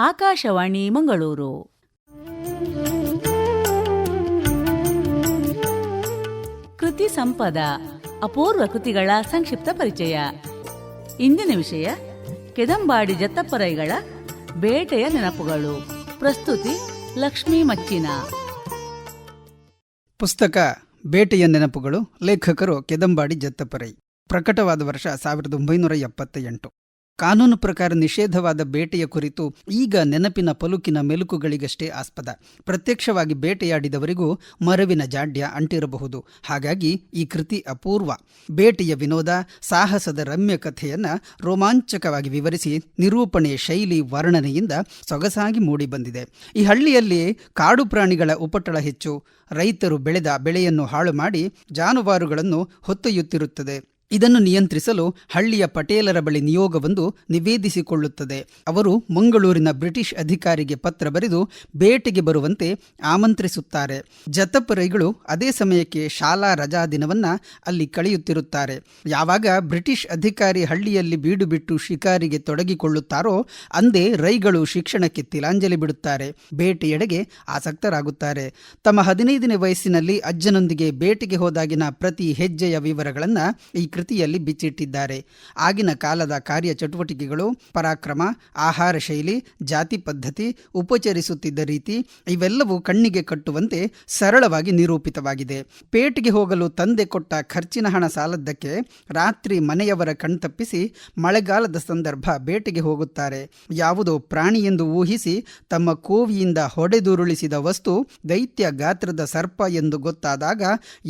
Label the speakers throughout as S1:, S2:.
S1: ಆಕಾಶವಾಣಿ ಮಂಗಳೂರು. ಕೃತಿ ಸಂಪದ, ಅಪೂರ್ವ ಕೃತಿಗಳ ಸಂಕ್ಷಿಪ್ತ ಪರಿಚಯ. ಇಂದಿನ ವಿಷಯ, ಕೆದಂಬಾಡಿ ಜತ್ತಪ್ಪರೈಗಳ ಬೇಟೆಯ ನೆನಪುಗಳು. ಪ್ರಸ್ತುತಿ, ಲಕ್ಷ್ಮೀ ಮಚ್ಚಿನ.
S2: ಪುಸ್ತಕ, ಬೇಟೆಯ ನೆನಪುಗಳು, ಲೇಖಕರು ಕೆದಂಬಾಡಿ ಜತ್ತಪರೈ ಪ್ರಕಟವಾದ ವರ್ಷ ಸಾವಿರದ ಒಂಬೈನೂರ ಎಪ್ಪತ್ತ ಎಂಟು ಕಾನೂನು ಪ್ರಕಾರ ನಿಷೇಧವಾದ ಬೇಟೆಯ ಕುರಿತು ಈಗ ನೆನಪಿನ ಪಲುಕಿನ ಮೆಲುಕುಗಳಿಗಷ್ಟೇ ಆಸ್ಪದ. ಪ್ರತ್ಯಕ್ಷವಾಗಿ ಬೇಟೆಯಾಡಿದವರಿಗೂ ಮರವಿನ ಜಾಡ್ಯ ಅಂಟಿರಬಹುದು. ಹಾಗಾಗಿ ಈ ಕೃತಿ ಅಪೂರ್ವ. ಬೇಟೆಯ ವಿನೋದ, ಸಾಹಸದ ರಮ್ಯ ಕಥೆಯನ್ನ ರೋಮಾಂಚಕವಾಗಿ ವಿವರಿಸಿ ನಿರೂಪಣೆಯ ಶೈಲಿ ವರ್ಣನೆಯಿಂದ ಸೊಗಸಾಗಿ ಮೂಡಿಬಂದಿದೆ. ಈ ಹಳ್ಳಿಯಲ್ಲಿ ಕಾಡು ಪ್ರಾಣಿಗಳ ಉಪಟಳ ಹೆಚ್ಚು. ರೈತರು ಬೆಳೆದ ಬೆಳೆಯನ್ನು ಹಾಳು ಮಾಡಿ ಜಾನುವಾರುಗಳನ್ನು ಹೊತ್ತೊಯ್ಯುತ್ತಿರುತ್ತದೆ. ಇದನ್ನು ನಿಯಂತ್ರಿಸಲು ಹಳ್ಳಿಯ ಪಟೇಲರ ಬಳಿ ನಿಯೋಗವೊಂದು ನಿವೇದಿಸಿಕೊಳ್ಳುತ್ತದೆ. ಅವರು ಮಂಗಳೂರಿನ ಬ್ರಿಟಿಷ್ ಅಧಿಕಾರಿಗೆ ಪತ್ರ ಬರೆದು ಬೇಟೆಗೆ ಬರುವಂತೆ ಆಮಂತ್ರಿಸುತ್ತಾರೆ. ಜತಪರೈಗಳು ಅದೇ ಸಮಯಕ್ಕೆ ಶಾಲಾ ರಜಾ ದಿನವನ್ನ ಅಲ್ಲಿ ಕಳೆಯುತ್ತಿರುತ್ತಾರೆ. ಯಾವಾಗ ಬ್ರಿಟಿಷ್ ಅಧಿಕಾರಿ ಹಳ್ಳಿಯಲ್ಲಿ ಬೀಡು ಬಿಟ್ಟು ಶಿಕಾರಿಗೆ ತೊಡಗಿಕೊಳ್ಳುತ್ತಾರೋ ಅಂದೇ ರೈಗಳು ಶಿಕ್ಷಣಕ್ಕೆ ತಿಲಾಂಜಲಿ ಬಿಡುತ್ತಾರೆ. ಬೇಟೆಯೆಡೆಗೆ ಆಸಕ್ತರಾಗುತ್ತಾರೆ. ತಮ್ಮ ಹದಿನೈದನೇ ವಯಸ್ಸಿನಲ್ಲಿ ಅಜ್ಜನೊಂದಿಗೆ ಬೇಟೆಗೆ ಹೋದಾಗಿನ ಪ್ರತಿ ಹೆಜ್ಜೆಯ ವಿವರಗಳನ್ನು ಈ ಕೃತಿಯಲ್ಲಿ ಬಿಚ್ಚಿಟ್ಟಿದ್ದಾರೆ. ಆಗಿನ ಕಾಲದ ಕಾರ್ಯ ಚಟುವಟಿಕೆಗಳು, ಪರಾಕ್ರಮ, ಆಹಾರ ಶೈಲಿ, ಜಾತಿ ಪದ್ಧತಿ, ಉಪಚರಿಸುತ್ತಿದ್ದ ರೀತಿ ಇವೆಲ್ಲವೂ ಕಣ್ಣಿಗೆ ಕಟ್ಟುವಂತೆ ಸರಳವಾಗಿ ನಿರೂಪಿತವಾಗಿದೆ. ಪೇಟೆಗೆ ಹೋಗಲು ತಂದೆ ಕೊಟ್ಟ ಖರ್ಚಿನ ಹಣ ಸಾಲದ್ದಕ್ಕೆ ರಾತ್ರಿ ಮನೆಯವರ ಕಣ್ತಪ್ಪಿಸಿ ಮಳೆಗಾಲದ ಸಂದರ್ಭ ಬೇಟೆಗೆ ಹೋಗುತ್ತಾರೆ. ಯಾವುದೋ ಪ್ರಾಣಿ ಎಂದು ಊಹಿಸಿ ತಮ್ಮ ಕೋವಿಯಿಂದ ಹೊಡೆದುರುಳಿಸಿದ ವಸ್ತು ದೈತ್ಯ ಗಾತ್ರದ ಸರ್ಪ ಎಂದು ಗೊತ್ತಾದಾಗ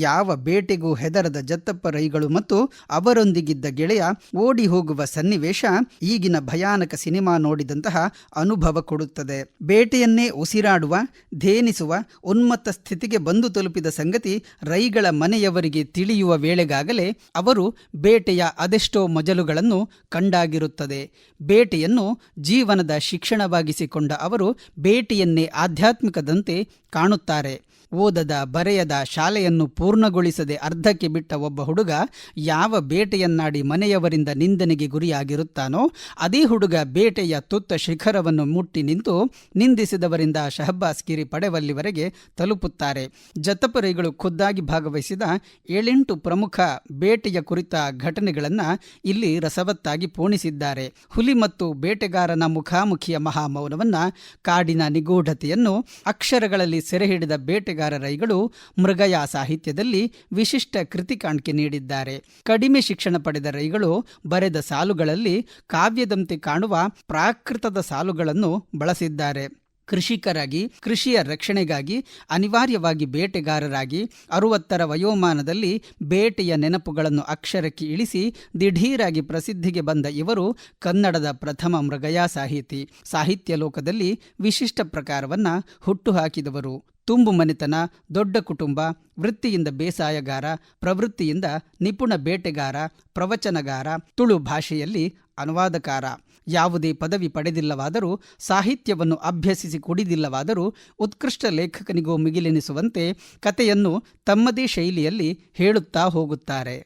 S2: ಯಾವ ಬೇಟೆಗೂ ಹೆದರದ ಜತ್ತಪ್ಪ ರೈಗಳು ಮತ್ತು ಅವರೊಂದಿಗಿದ್ದ ಗೆಳೆಯ ಓಡಿ ಹೋಗುವ ಸನ್ನಿವೇಶ ಈಗಿನ ಭಯಾನಕ ಸಿನಿಮಾ ನೋಡಿದಂತಹ ಅನುಭವ ಕೊಡುತ್ತದೆ. ಬೇಟೆಯನ್ನೇ ಉಸಿರಾಡುವ, ಧೇನಿಸುವ, ಉನ್ಮತ್ತ ಸ್ಥಿತಿಗೆ ಬಂದು ತಲುಪಿದ ಸಂಗತಿ ರೈಗಳ ಮನೆಯವರಿಗೆ ತಿಳಿಯುವ ವೇಳೆಗಾಗಲೇ ಅವರು ಬೇಟೆಯ ಅದೆಷ್ಟೋ ಮಜಲುಗಳನ್ನು ಕಂಡಾಗಿರುತ್ತದೆ. ಬೇಟೆಯನ್ನು ಜೀವನದ ಶಿಕ್ಷಣವಾಗಿಸಿಕೊಂಡ ಅವರು ಬೇಟೆಯನ್ನೇ ಆಧ್ಯಾತ್ಮಿಕದಂತೆ ಕಾಣುತ್ತಾರೆ. ಓದದ, ಬರೆಯದ, ಶಾಲೆಯನ್ನು ಪೂರ್ಣಗೊಳಿಸದೆ ಅರ್ಧಕ್ಕೆ ಬಿಟ್ಟ ಒಬ್ಬ ಹುಡುಗ ಯಾವ ಬೇಟೆಯನ್ನಾಡಿ ಮನೆಯವರಿಂದ ನಿಂದನೆಗೆ ಗುರಿಯಾಗಿರುತ್ತಾನೋ, ಅದೇ ಹುಡುಗ ಬೇಟೆಯ ತುತ್ತ ಶಿಖರವನ್ನು ಮುಟ್ಟಿ ನಿಂತು ನಿಂದಿಸಿದವರಿಂದ ಶಹಬ್ಬಾಸ್ ಗಿರಿ ಪಡೆವಲ್ಲಿವರೆಗೆ ತಲುಪುತ್ತಾರೆ. ಜತಪರಿಗಳು ಖುದ್ದಾಗಿ ಭಾಗವಹಿಸಿದ ಏಳೆಂಟು ಪ್ರಮುಖ ಬೇಟೆಯ ಕುರಿತ ಘಟನೆಗಳನ್ನು ಇಲ್ಲಿ ರಸವತ್ತಾಗಿ ಪೋಣಿಸಿದ್ದಾರೆ. ಹುಲಿ ಮತ್ತು ಬೇಟೆಗಾರನ ಮುಖಾಮುಖಿಯ ಮಹಾಮೌನವನ್ನ ಕಾಡಿನ ನಿಗೂಢತೆಯನ್ನು ಅಕ್ಷರಗಳಲ್ಲಿ ಸೆರೆ ಹಿಡಿದ ಬೇಟೆಗಾರ ರೈಗಳು ಮೃಗಯ ಸಾಹಿತ್ಯದಲ್ಲಿ ವಿಶಿಷ್ಟ ಕೃತಿ ಕಾಣಿಕೆ ನೀಡಿದ್ದಾರೆ. ಕಡಿಮೆ ಶಿಕ್ಷಣ ಪಡೆದ ರೈಗಳು ಬರೆದ ಸಾಲುಗಳಲ್ಲಿ ಕಾವ್ಯದಂತೆ ಕಾಣುವ ಪ್ರಾಕೃತದ ಸಾಲುಗಳನ್ನು ಬಳಸಿದ್ದಾರೆ. ಕೃಷಿಕರಾಗಿ, ಕೃಷಿಯ ರಕ್ಷಣೆಗಾಗಿ, ಅನಿವಾರ್ಯವಾಗಿ ಬೇಟೆಗಾರರಾಗಿ, ಅರುವತ್ತರ ವಯೋಮಾನದಲ್ಲಿ ಬೇಟೆಯ ನೆನಪುಗಳನ್ನು ಅಕ್ಷರಕ್ಕೆ ಇಳಿಸಿ ದಿಢೀರಾಗಿ ಪ್ರಸಿದ್ಧಿಗೆ ಬಂದ ಇವರು ಕನ್ನಡದ ಪ್ರಥಮ ಮೃಗಯಾ ಸಾಹಿತಿ. ಸಾಹಿತ್ಯ ಲೋಕದಲ್ಲಿ ವಿಶಿಷ್ಟ ಪ್ರಕಾರವನ್ನು ಹುಟ್ಟುಹಾಕಿದವರು ತುಂಬು ಮನೆತನ, ದೊಡ್ಡ ಕುಟುಂಬ, ವೃತ್ತಿಯಿಂದ ಬೇಸಾಯಗಾರ, ಪ್ರವೃತ್ತಿಯಿಂದ ನಿಪುಣ ಬೇಟೆಗಾರ, ಪ್ರವಚನಗಾರ, ತುಳು ಭಾಷೆಯಲ್ಲಿ ಅನುವಾದಕಾರ. ಯಾವುದೇ ಪದವಿ ಪಡೆದಿಲ್ಲವಾದರೂ, ಸಾಹಿತ್ಯವನ್ನು ಅಭ್ಯಸಿಸಿ ಕುಡಿದಿಲ್ಲವಾದರೂ, ಉತ್ಕೃಷ್ಟ ಲೇಖಕನಿಗೂ ಮಿಗಿಲೆನಿಸುವಂತೆ ಕಥೆಯನ್ನು ತಮ್ಮದೇ ಶೈಲಿಯಲ್ಲಿ ಹೇಳುತ್ತಾ ಹೋಗುತ್ತಾರೆ.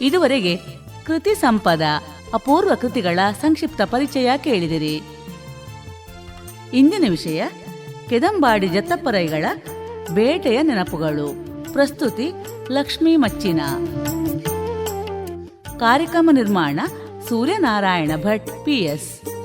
S1: ಇದುವರೆಗೆ ಕೃತಿ ಸಂಪದ ಅಪೂರ್ವ ಕೃತಿಗಳ ಸಂಕ್ಷಿಪ್ತ ಪರಿಚಯ ಕೇಳಿದಿರಿ. ಇಂದಿನ ವಿಷಯ, ಕೆದಂಬಾಡಿ ಜತ್ತಪ್ಪರೈಗಳ ಬೇಟೆಯ ನೆನಪುಗಳು. ಪ್ರಸ್ತುತಿ, ಲಕ್ಷ್ಮೀ ಮಚ್ಚಿನ. ಕಾರ್ಯಕ್ರಮ ನಿರ್ಮಾಣ, ಸೂರ್ಯನಾರಾಯಣ ಭಟ್ ಪಿಎಸ್